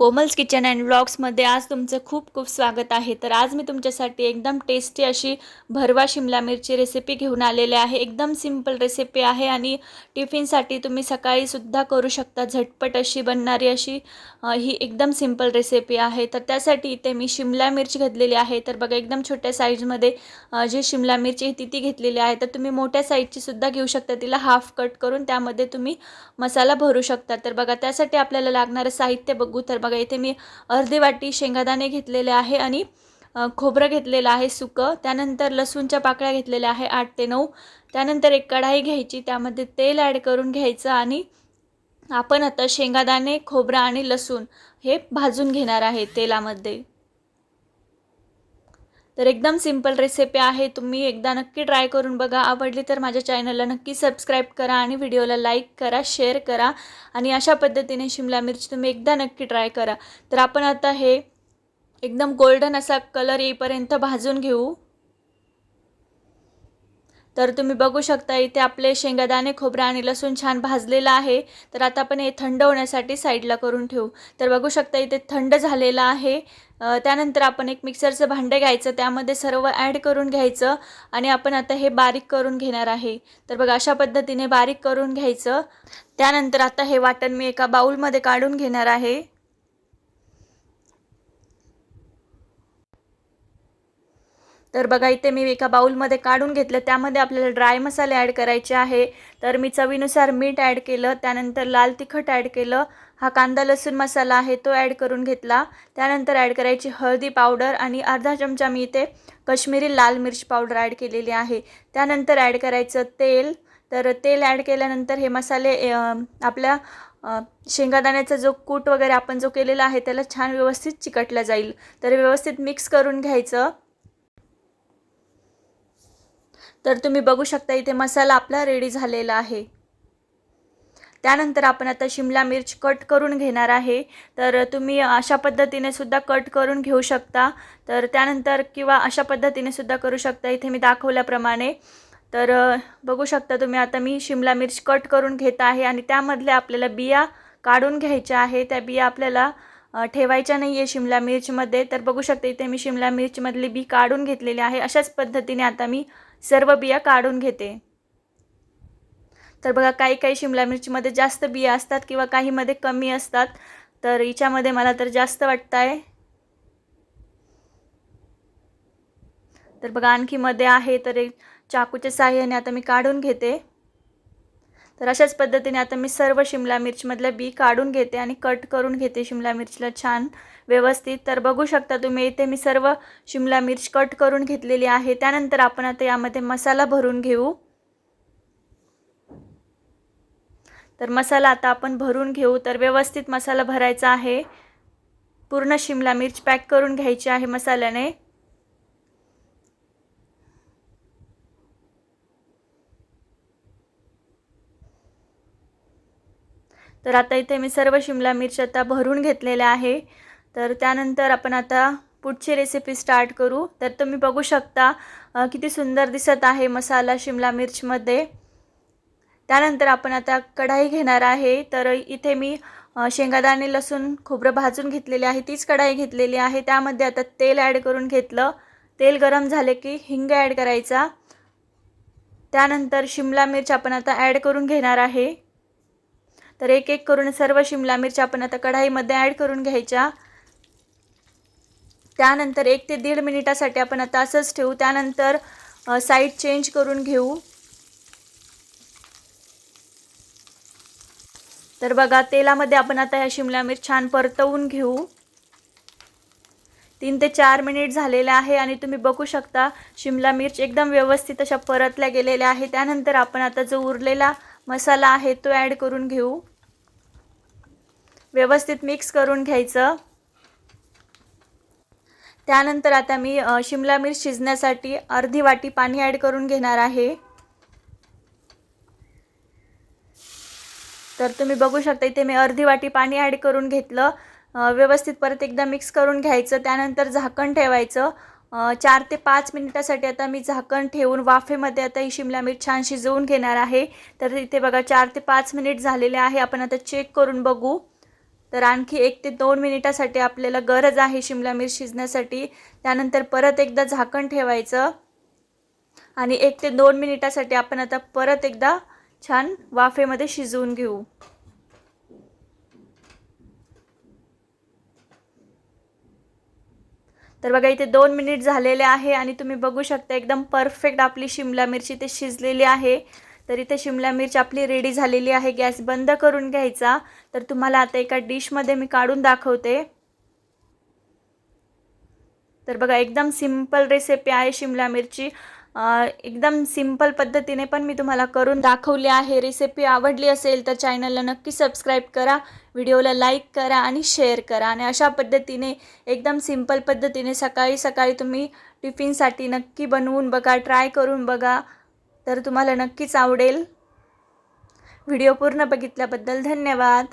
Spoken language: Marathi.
कोमल्स किचन अँड व्लॉग्समध्ये आज तुमचं खूप खूप स्वागत आहे. तर आज मी तुमच्यासाठी एकदम टेस्टी अशी भरवा शिमला मिरची रेसिपी घेऊन आलेले आहे. एकदम सिंपल रेसिपी आहे आणि टिफिनसाठी तुम्ही सकाळीसुद्धा करू शकता. झटपट अशी बनणारी अशी ही एकदम सिंपल रेसिपी आहे. तर त्यासाठी इथे मी शिमला मिरची घेतलेली आहे. तर बघा एकदम छोट्या साईजमध्ये जी शिमला मिरची आहे ती ती घेतलेली आहे. तर तुम्ही मोठ्या साईजची सुद्धा घेऊ शकता. तिला हाफ कट करून त्यामध्ये तुम्ही मसाला भरू शकता. तर बघा त्यासाठी आपल्याला लागणारं साहित्य बघू तर बघा इथे मी अर्धी वाटी शेंगादाणे घेतलेले आहे आणि खोबरं घेतलेलं आहे सुकं. त्यानंतर लसूणच्या पाकळ्या घेतलेल्या आहे आठ ते नऊ. त्यानंतर एक कढाई घ्यायची. त्यामध्ये तेल ॲड करून घ्यायचं आणि आपण आता शेंगादाणे खोबरं आणि लसूण हे भाजून घेणार आहे तेलामध्ये. तर एकदम सिंपल रेसिपी आहे. तुम्ही एकदा नक्की ट्राय करून बघा. आवडली तर माझ्या चॅनलला नक्की सबस्क्राईब करा आणि व्हिडिओला लाईक करा शेअर करा आणि अशा पद्धतीने शिमला मिरची तुम्ही एकदा नक्की ट्राय करा. तर आपण आता हे एकदम गोल्डन असा कलर येईपर्यंत भाजून घेऊ. तर तुम्ही बघू शकता इथे आपले शेंगादाणे खोबरं आणि लसूण छान भाजलेलं आहे. तर आता आपण हे थंड होण्यासाठी साईडला करून ठेवू. तर बघू शकता इथे थंड झालेलं आहे. त्यानंतर आपण एक मिक्सरचं भांडं घ्यायचं त्यामध्ये सर्व ॲड करून घ्यायचं आणि आपण आता हे बारीक करून घेणार आहे. तर बघा अशा पद्धतीने बारीक करून घ्यायचं. त्यानंतर आता हे वाटण मी एका बाऊलमध्ये काढून घेणार आहे. तर बघा इथे मी एका बाऊलमध्ये काढून घेतलं. त्यामध्ये आपल्याला ड्राय मसाले ॲड करायचे आहे. तर मी चवीनुसार मीठ ॲड केलं. त्यानंतर लाल तिखट ॲड केलं. हा कांदा लसूण मसाला आहे तो ॲड करून घेतला. त्यानंतर ॲड करायची हळदी पावडर आणि अर्धा चमचा मी इथे कश्मीरी लाल मिर्च पावडर ॲड केलेली आहे. त्यानंतर ॲड करायचं तेल. तर तेल ॲड केल्यानंतर हे मसाले आपल्या शेंगादाण्याचा जो कूट वगैरे आपण जो केलेला आहे त्याला छान व्यवस्थित चिकटला जाईल. तर व्यवस्थित मिक्स करून घ्यायचं. तर तुम्ही बघू शकता इथे मसाला आपला रेडी झालेला आहे. त्यानंतर आपण आता शिमला मिर्च कट करून घेणार आहे. तर तुम्ही अशा पद्धतीने सुद्धा कट करून घेऊ शकता. तर त्यानंतर किंवा अशा पद्धतीने सुद्धा करू शकता. इथे मी दाखवल्याप्रमाणे. तर बघू शकता तुम्ही आता मी शिमला मिर्च कट करून घेत आहे आणि त्यामधल्या आपल्याला बिया काढून घ्यायच्या आहे. त्या बिया आपल्याला ठेवायच्या नाही आहे शिमला मिरचीमध्ये. तर बघू शकते इथे मी शिमला मिरचीमधली बी काढून घेतलेली आहे. अशाच पद्धतीने आता मी सर्व बिया काढून घेते. तर बघा काही काही शिमला मिरचीमध्ये जास्त बिया असतात किंवा काहीमध्ये कमी असतात. तर हिच्यामध्ये मला तर जास्त वाटतं आहे तर बघा आणखी मध्ये आहे तर एक चाकूच्या साह्याने आता मी काढून घेते. तर अशाच पद्धतीने आता मी सर्व शिमला मिरचीमधल्या बी काढून घेते आणि कट करून घेते शिमला मिरचीला छान व्यवस्थित. तर बघू शकता तुम्ही इथे मी सर्व शिमला मिर्च कट करून घेतलेली आहे. त्यानंतर आपण आता यामध्ये मसाला भरून घेऊ. तर मसाला आता आपण भरून घेऊ. तर व्यवस्थित मसाला भरायचा आहे. पूर्ण शिमला मिर्च पॅक करून घ्यायची आहे मसाल्याने. तर आता इथे मी सर्व शिमला मिरची आता भरून घेतलेल्या आहे. तर त्यानंतर आपण आता पुढची रेसिपी स्टार्ट करू. तर तुम्ही बघू शकता किती सुंदर दिसत आहे मसाला शिमला मिरचमध्ये. त्यानंतर आपण आता कढाई घेणार आहे. तर इथे मी शेंगादाणे लसूण खोबरं भाजून घेतलेले आहे. तीच कढाई घेतलेली आहे. त्यामध्ये आता तेल ॲड करून घेतलं. तेल गरम झाले की हिंग ॲड करायचा. त्यानंतर शिमला मिरच आपण आता ॲड करून घेणार आहे. तर एक एक करून सर्व शिमला मिरच्या आपण आता कढाईमध्ये ॲड करून घ्यायच्या. त्यानंतर एक ते दीड मिनिटासाठी आपण आता असंच ठेवू. त्यानंतर साईड चेंज करून घेऊ. तर बघा तेलामध्ये आपण आता ह्या शिमला मिरच छान परतवून घेऊ. तीन ते चार मिनिट झालेले आहे आणि तुम्ही बघू शकता शिमला मिरच एकदम व्यवस्थित अशा परतल्या गेलेल्या आहे. त्यानंतर आपण आता जो उरलेला मसाला आहे तो ॲड करून घेऊ. व्यवस्थित मिक्स करून घ्यायचं. त्यानंतर आता मी शिमला मिर्च शिजण्यासाठी अर्धी वाटी पाणी ॲड करून घेणार आहे. तर तुम्ही बघू शकता इथे मी अर्धी वाटी पाणी ॲड करून घेतलं. व्यवस्थित परत एकदा मिक्स करून घ्यायचं. त्यानंतर झाकण ठेवायचं. चार ते पाच मिनिटासाठी आता मी झाकण ठेवून वाफेमध्ये आता ही शिमला मिरच छान शिजवून घेणार आहे. तर इथे बघा चार ते पाच मिनिट झालेले आहे. आपण आता चेक करून बघू. तर आणखी एक ते दोन मिनिटासाठी आपल्याला गरज आहे शिमला मिरची शिजण्यासाठी. त्यानंतर परत एकदा झाकण ठेवायचं. आणि एक ते दोन मिनिटासाठी आपण आता परत एकदा छान वाफेमध्ये शिजवून घेऊ. तर बघा इथे दोन मिनिट झालेले आहे आणि तुम्ही बघू शकता एकदम परफेक्ट आपली शिमला मिरची ते शिजलेली आहे. तर इथे शिमला मिरची आपली रेडी झालेली आहे. गॅस बंद करून घ्यायचा. तर तुम्हाला आता एका डिशमध्ये मी काढून दाखवते. तर बघा एकदम सिंपल रेसिपी आहे शिमला मिरची. एकदम सिंपल पद्धतीने पण मी तुम्हाला करून दाखवली आहे. रेसिपी आवडली असेल तर चॅनलला नक्की सबस्क्राईब करा. व्हिडिओला लाईक करा आणि शेअर करा. आणि अशा पद्धतीने एकदम सिंपल पद्धतीने सकाळी सकाळी तुम्ही टिफिनसाठी नक्की बनवून बघा ट्राय करून बघा. तर तुम्हाला नक्कीच आवडेल. व्हिडिओ पूर्ण बघितल्याबद्दल धन्यवाद.